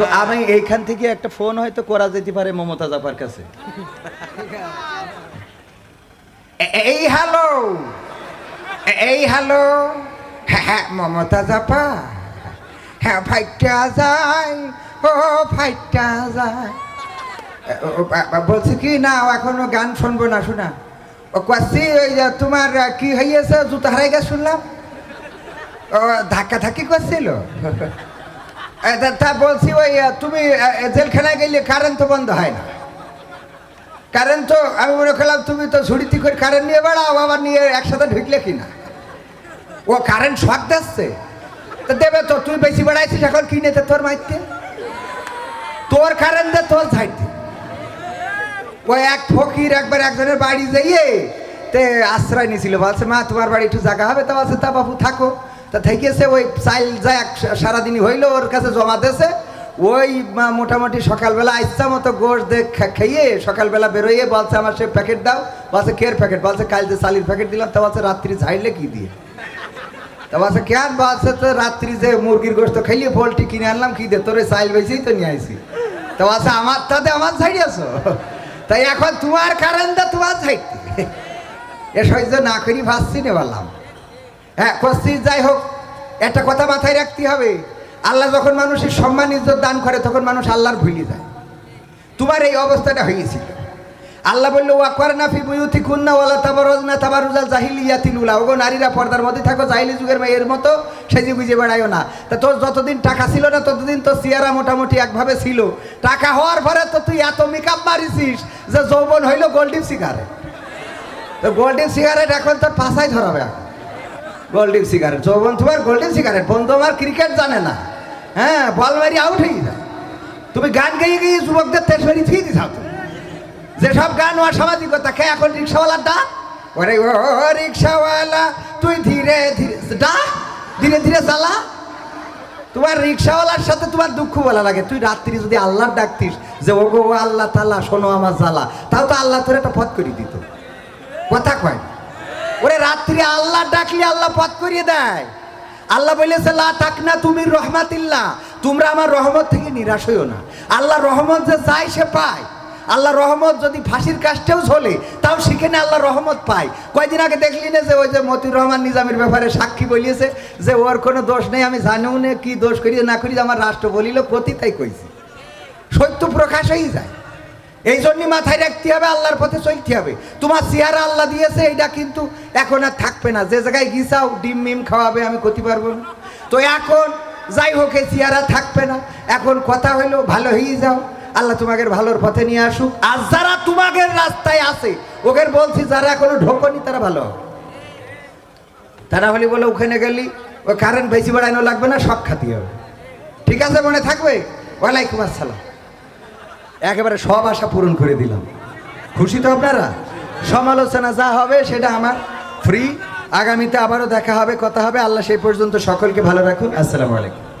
তো আমি এইখান থেকে একটা ফোন হয়তো করা যেতে পারে মমতা জাপার কাছে। এই হ্যালো এই হ্যালো হ্যাঁ মমতা জাপা হ্যাঁ ফাইটটা যায়, ও, ফাইটটা যায়। বলছি কি, না এখনও গান শুনব না, শোনা। ও কাছি ওই যে তোমার কি হইয়াছে, জুতা হারাই গেছে শুনলাম। ও ধাক্কা ধাক্কি করছিল। তা- তা বলছি ওই তুমি জেলখানায় গেলে কারেন্ট তো বন্ধ হয় না। কারেন্ট তো, আমি মনে করলাম তুমি তো ঝুড়িতি করে কারেন্ট নিয়ে বেড়াও, আবার নিয়ে একসাথে ঢুকলে কিনা ও কারেন্ট শক দিচ্ছে। তো দেবে তো, তুই বেশি বেড়াইছিস এখন কিনে দে তোর মাইতে? তোর কারেন্ট দে, তোর ছাইতে ওই এক ফকির একবার একজনের বাড়ি যাইয়ে তে আশ্রয় নিয়েছিল। বলছে, মা, তোমার বাড়ি একটু জায়গা হবে। তা বলছে, তা বাবু, থাকো। তা থেকেছে ওই চাইল এক সারাদিনই হইল, ওর কাছে জমা দেছে ওই মোটামুটি সকালবেলা ইচ্ছা মতো গোশ দেখ খেয়ে সকালবেলা বেরোইয়ে বলছে, আমার সে প্যাকেট দাও। বলছে, কের প্যাকেট? বলছে, কাল যে চালির প্যাকেট দিলাম। তা বলছে, রাত্রি ঝাইলে কি দিয়ে? তা বলছে, কেন? বলছে, তো রাত্রি যে মুরগির গোস্ত খাইয়ে পোলট্রি কিনে আনলাম, কি দে তোর চাইল বেশিই তো নিয়ে আইসি তা বলছে, আমার তাতে আমার আছো? তাই এখন তোমার কারণ দা তোমার ছাইতে এ সহ্য না করি ভাবছি নে বললাম। হ্যাঁ করছি যাই হোক, একটা কথা মাথায় রাখতে হবে। আল্লাহ যখন মানুষের সম্মান, ইজ্জত দান করে, তখন মানুষ আল্লাহর ভুলে যায়। তোমার এই অবস্থাটা হয়েছিল। আল্লাহ বলল, ওয়া করনা ফি বুয়ুতি কুন্না ওয়ালা তাবারুজনা তাবারুজাল জাহিলিয়াতিল উলা। ওগো নারীরা পর্দার মধ্যে থাকো, জাহিলি যুগের মেয়ের মতো সেজে গুজে বেড়ায়ও না। তা তোর যতদিন টাকা ছিল না, ততদিন তো সিয়ারা মোটামুটি একভাবে ছিল। টাকা হওয়ার পরে তো তুই এত মেকআপ মারিছিস যে যৌবন হইল গোল্ডিন সিগারেট তো গোল্ডেন সিগারেট এখন তোর পাশায় ধরাবে এখন। গোল্ডেন সিগারেট যৌবন তোমার গোল্ডেন সিগারেট বন্ধু আমার ক্রিকেট জানে না। হ্যাঁ বল মারি আউট হয়ে যায় তুমি গান গাইয়ে গাইয়ে যুবকদের তেজ মারি ফিরে দিছাও তুমি যেসব গান ও সামাজিকতা কে এখন রিক্সাওয়ালার ডাক? ওরে ও রিক্সাওয়ালা তুই ধীরে ধীরে ডাক ধীরে ধীরে চালা। তোমার রিক্সাওয়ালার সাথে তোমার দুঃখ বলা লাগে। তুই রাত্রি যদি আল্লাহর ডাকতিস, যে ও গো আল্লাহ তাল্লাহ শোনো আমার জ্বালা। তাও তো আল্লাহ তোর একটা পথ করে দিত। কথা কয়। ওরে রাত্রি আল্লাহ ডাকলে আল্লাহ পথ করিয়ে দেয়। আল্লাহ বলেছে লা তাক না তুমি রহমাতিল্লাহ। তোমরা আমার রহমত থেকে নিরাশ হইও না। আল্লাহ রহমত যে চায় সে পায়। আল্লাহ রহমত যদি ফাঁসির কাজটাও ঝোলে, তাও সেখানে আল্লাহ রহমত পায়। কয়দিন আগে দেখলি না যে ওই যে মতিউর রহমান নিজামের ব্যাপারে সাক্ষী বলিয়েছে যে, ওর কোনো দোষ নেই, আমি জানিও না কি দোষ করি, না করি আমার রাষ্ট্র বলিল প্রতি তাই কইছে। সত্য প্রকাশ হয়ে যায়। এই জন্যই মাথায় রাখতে হবে, আল্লাহর পথে চলতে হবে। তোমার চেহারা আল্লাহ দিয়েছে এটা কিন্তু এখন আর থাকবে না। যে জায়গায় গিসাও ডিম মিম খাওয়াবে, আমি করতে পারব না। তো এখন যাই হোক, এই চেহারা থাকবে না। এখন কথা হইল ভালো হয়ে যাও। আল্লাহ তোমাকে ভালোর পথে নিয়ে আসুক। আর যারা তোমাদের রাস্তায় আছে ওকে বলছি, যারা এখনও ঢোকনি, তারা ভালো তারা হলে বলে ওখানে গেলি, ওই কারেন্ট বেশি বাড়ানো লাগবে না, সব খাতি হবে। ঠিক আছে, মনে থাকবে? ওয়ালাইকুম আসসালাম। একেবারে সব আশা পূরণ করে দিলাম। খুশি তো আপনারা? সমালোচনা যা হবে সেটা আমার ফ্রি আগামীতে আবারও দেখা হবে, কথা হবে। আল্লাহ সেই পর্যন্ত সকলকে ভালো রাখুন। আসসালামু আলাইকুম।